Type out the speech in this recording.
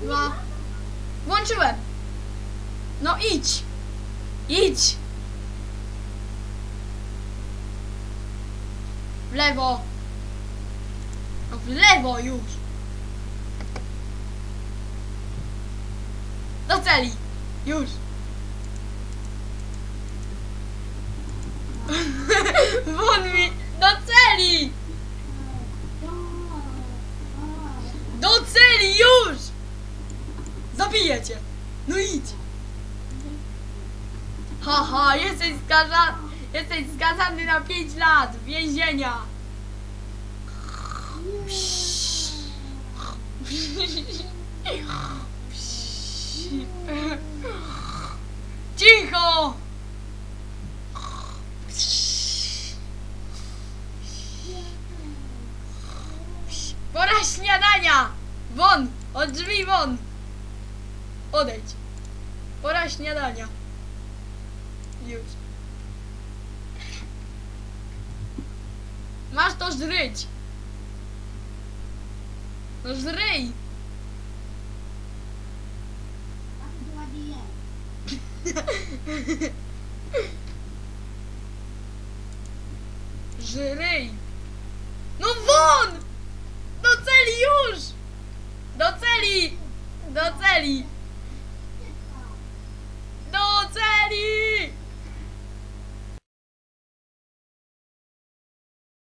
Dwa. Włączyłem. No idź. Idź. W lewo. No w lewo już. Do celi. Już. Zabiję cię. No idź. Haha, jesteś skazany. Jesteś skazany na 5 lat więzienia. Cicho! Pora śniadania! Won! Od drzwi won! Odejdź. Pora śniadania. Już. Masz to żryć. No żryj. Żryj. No won! Do celi już! Do celi! Do celi!